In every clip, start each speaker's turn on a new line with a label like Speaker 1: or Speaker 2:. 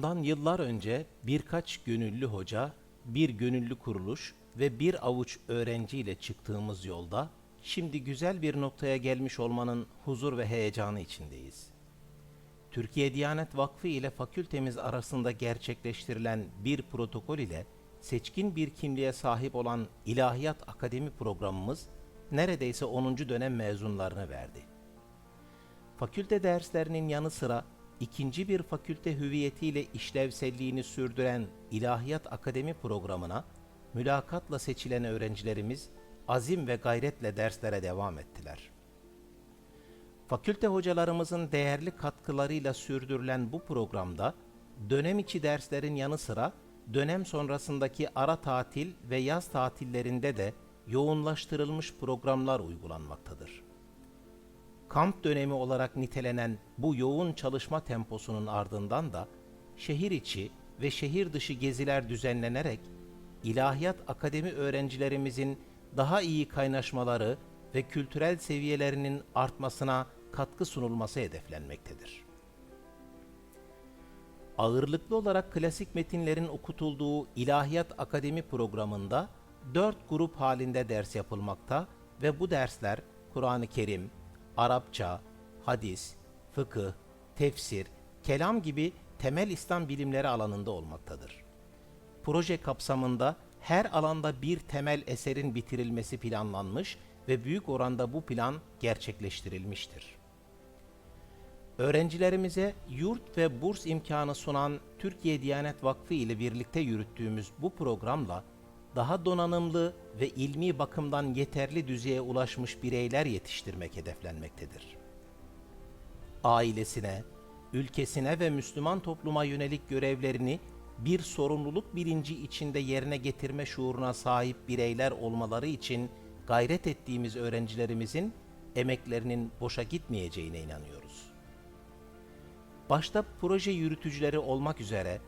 Speaker 1: Bundan yıllar önce birkaç gönüllü hoca, bir gönüllü kuruluş ve bir avuç öğrenciyle çıktığımız yolda şimdi güzel bir noktaya gelmiş olmanın huzur ve heyecanı içindeyiz. Türkiye Diyanet Vakfı ile fakültemiz arasında gerçekleştirilen bir protokol ile seçkin bir kimliğe sahip olan İlahiyat Akademi programımız neredeyse 10. dönem mezunlarını verdi. Fakülte derslerinin yanı sıra ikinci bir fakülte hüviyetiyle işlevselliğini sürdüren İlahiyat Akademi programına mülakatla seçilen öğrencilerimiz azim ve gayretle derslere devam ettiler. Fakülte hocalarımızın değerli katkılarıyla sürdürülen bu programda dönem içi derslerin yanı sıra dönem sonrasındaki ara tatil ve yaz tatillerinde de yoğunlaştırılmış programlar uygulanmaktadır. Kamp dönemi olarak nitelenen bu yoğun çalışma temposunun ardından da şehir içi ve şehir dışı geziler düzenlenerek İlahiyat Akademi öğrencilerimizin daha iyi kaynaşmaları ve kültürel seviyelerinin artmasına katkı sunulması hedeflenmektedir. Ağırlıklı olarak klasik metinlerin okutulduğu İlahiyat Akademi programında dört grup halinde ders yapılmakta ve bu dersler Kur'an-ı Kerim, Arapça, hadis, fıkıh, tefsir, kelam gibi temel İslam bilimleri alanında olmaktadır. Proje kapsamında her alanda bir temel eserin bitirilmesi planlanmış ve büyük oranda bu plan gerçekleştirilmiştir. Öğrencilerimize yurt ve burs imkanı sunan Türkiye Diyanet Vakfı ile birlikte yürüttüğümüz bu programla daha donanımlı ve ilmi bakımdan yeterli düzeye ulaşmış bireyler yetiştirmek hedeflenmektedir. Ailesine, ülkesine ve Müslüman topluma yönelik görevlerini bir sorumluluk bilinci içinde yerine getirme şuuruna sahip bireyler olmaları için gayret ettiğimiz öğrencilerimizin emeklerinin boşa gitmeyeceğine inanıyoruz. Başta proje yürütücüleri olmak üzere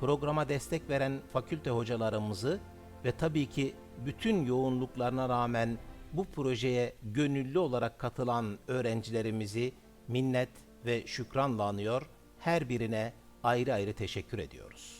Speaker 1: programa destek veren fakülte hocalarımızı ve tabii ki bütün yoğunluklarına rağmen bu projeye gönüllü olarak katılan öğrencilerimizi minnet ve şükranla anıyor, her birine ayrı ayrı teşekkür ediyoruz.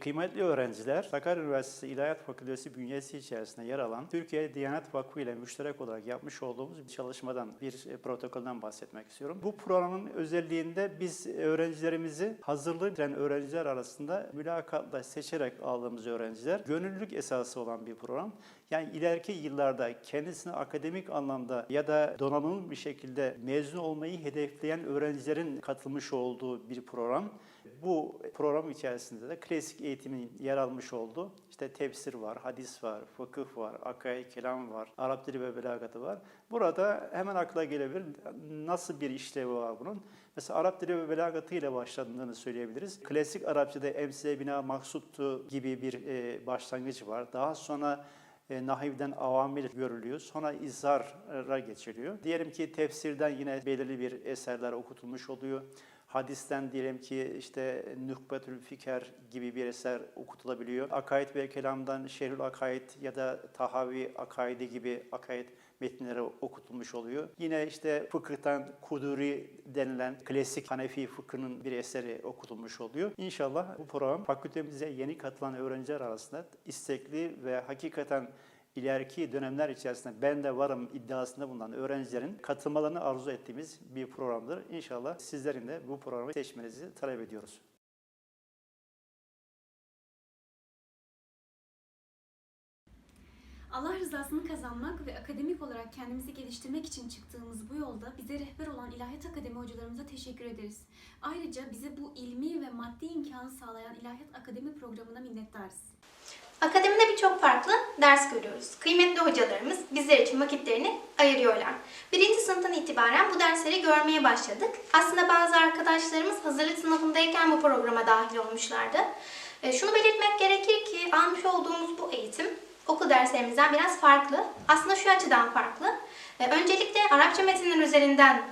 Speaker 2: Kıymetli öğrenciler, Sakarya Üniversitesi İlahiyat Fakültesi bünyesi içerisinde yer alan Türkiye Diyanet Vakfı ile müşterek olarak yapmış olduğumuz bir çalışmadan, bir e, protokolden bahsetmek istiyorum. Bu programın özelliğinde biz öğrencilerimizi hazırlığı bitiren öğrenciler arasında mülakatla seçerek aldığımız öğrenciler, gönüllülük esası olan bir program. Yani ileriki yıllarda kendisini akademik anlamda ya da donanımlı bir şekilde mezun olmayı hedefleyen öğrencilerin katılmış olduğu bir program. Bu program içerisinde de klasik eğitimin yer almış olduğu işte tefsir var, hadis var, fıkıh var, akaid, kelam var, Arap dili ve belagatı var. Burada hemen akla gelebilir nasıl bir işlevi var bunun? Mesela Arap dili ve belagatı ile başladığını söyleyebiliriz. Klasik Arapçada emsile bina maksuttu gibi bir e, başlangıç var. Daha sonra e, nahivden avamil görülüyor. Sonra izhara geçiliyor. Diyelim ki tefsirden yine belirli bir eserler okutulmuş oluyor. Hadisten diyelim ki işte Nühbetül Fiker gibi bir eser okutulabiliyor. Akaid ve kelamdan Şerhül Akaid ya da Tahavi Akaidi gibi akaid metinleri okutulmuş oluyor. Yine işte fıkıhtan Kuduri denilen klasik Hanefi fıkhının bir eseri okutulmuş oluyor. İnşallah bu program fakültemize yeni katılan öğrenciler arasında istekli ve hakikaten ileriki dönemler içerisinde ben de varım iddiasında bulunan öğrencilerin katılmalarını arzu ettiğimiz bir programdır. İnşallah sizlerin de bu programı seçmenizi talep ediyoruz.
Speaker 3: Allah rızasını kazanmak ve akademik olarak kendimizi geliştirmek için çıktığımız bu yolda bize rehber olan İlahiyat Akademi hocalarımıza teşekkür ederiz. Ayrıca bize bu ilmi ve maddi imkanı sağlayan İlahiyat Akademi programına minnettarız.
Speaker 4: Akademide birçok farklı ders görüyoruz. Kıymetli hocalarımız bizler için vakitlerini ayırıyorlar. Birinci sınıftan itibaren bu dersleri görmeye başladık. Aslında bazı arkadaşlarımız hazırlık sınıfındayken bu programa dahil olmuşlardı. E, Şunu belirtmek gerekir ki almış olduğumuz bu eğitim okul derslerimizden biraz farklı. Aslında şu açıdan farklı. E, Öncelikle Arapça metinler üzerinden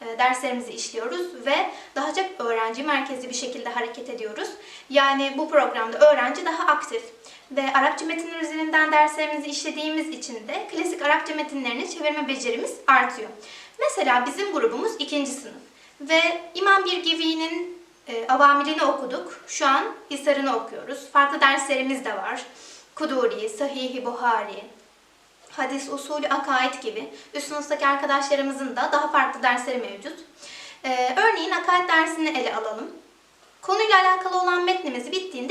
Speaker 4: e, derslerimizi işliyoruz ve daha Ancak öğrenci merkezli bir şekilde hareket ediyoruz. Yani bu programda öğrenci daha aktif. Ve Arapça metinler üzerinden derslerimizi işlediğimiz için de klasik Arapça metinlerini çevirme becerimiz artıyor. Mesela bizim grubumuz ikinci sınıf. Ve İmam Birgivi'nin e, avamirini okuduk. Şu an İsar'ını okuyoruz. Farklı derslerimiz de var. Kuduri, Sahih-i Buhari, hadis, usulü, akaid gibi üst arkadaşlarımızın da daha farklı dersleri mevcut. Ee, örneğin akaid dersini ele alalım. Konuyla alakalı olan metnimiz bittiğinde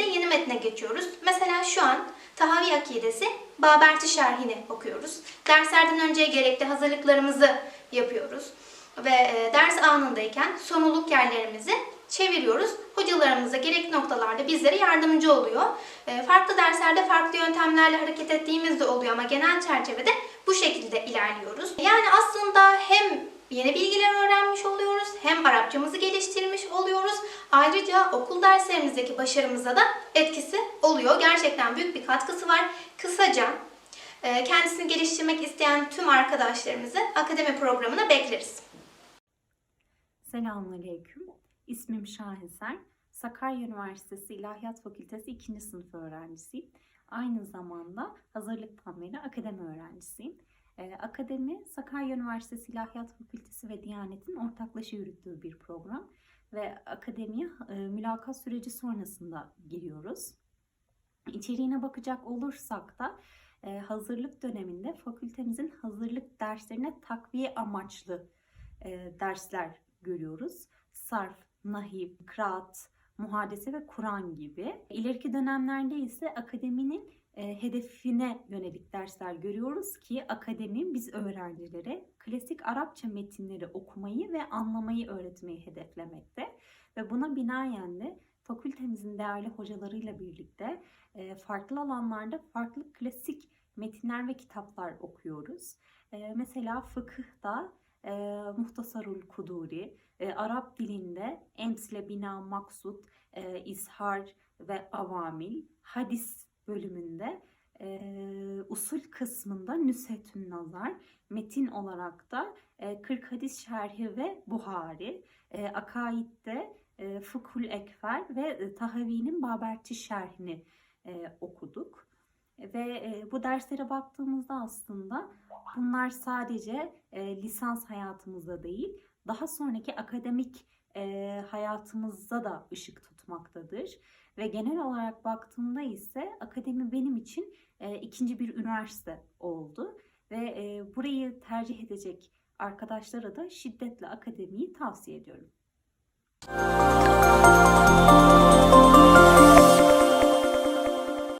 Speaker 4: geçiyoruz. Mesela şu an Tahavi Akidesi Baberti Şerhini okuyoruz. Derslerden önce gerekli hazırlıklarımızı yapıyoruz. Ve e, ders anındayken sonuluk yerlerimizi çeviriyoruz. Hocalarımız da gerekli noktalarda bizlere yardımcı oluyor. E, Farklı derslerde farklı yöntemlerle hareket ettiğimiz de oluyor ama genel çerçevede bu şekilde ilerliyoruz. Yani aslında hem yeni bilgiler öğrenmiş oluyoruz, hem Arapçamızı geliştirmiş oluyoruz. Ayrıca okul derslerimizdeki başarımıza da etkisi oluyor. Gerçekten büyük bir katkısı var. Kısaca e, kendisini geliştirmek isteyen tüm arkadaşlarımızı akademi programına bekleriz.
Speaker 5: Selamünaleyküm. İsmim Şaheser. Sakarya Üniversitesi İlahiyat Fakültesi 2. sınıf öğrencisiyim. Aynı zamanda hazırlıktan beri akademi öğrencisiyim. Ee, akademi Sakarya Üniversitesi İlahiyat Fakültesi ve Diyanet'in ortaklaşa yürüttüğü bir program ve akademiye e, mülakat süreci sonrasında giriyoruz. İçeriğine bakacak olursak da e, hazırlık döneminde fakültemizin hazırlık derslerine takviye amaçlı e, dersler görüyoruz. Sarf, nahiv, kıraat, muhadese ve Kur'an gibi. İleriki dönemlerde ise akademinin e, hedefine yönelik dersler görüyoruz ki akademi biz öğrencilere klasik Arapça metinleri okumayı ve anlamayı öğretmeyi hedeflemekte. Ve buna binaen de fakültemizin değerli hocalarıyla birlikte e, farklı alanlarda farklı klasik metinler ve kitaplar okuyoruz. E, mesela fıkıhta Muhtasarul Kuduri, Arap dilinde emsile bina maksut, e, izhar ve avamil, hadis bölümünde e, usul kısmında Nüsetün Nazar, metin olarak da e, 40 hadis şerhi ve Buhari, e, akaidde e, Fıkhul Ekfer ve e, Tahavi'nin Baberti şerhini e, okuduk. Ve e, bu derslere baktığımızda aslında bunlar sadece e, lisans hayatımızda değil, daha sonraki akademik e, hayatımızda da ışık tutmaktadır. Ve genel olarak baktığımda ise akademi benim için e, ikinci bir üniversite oldu. Ve e, burayı tercih edecek arkadaşlara da şiddetle akademiyi tavsiye ediyorum. Müzik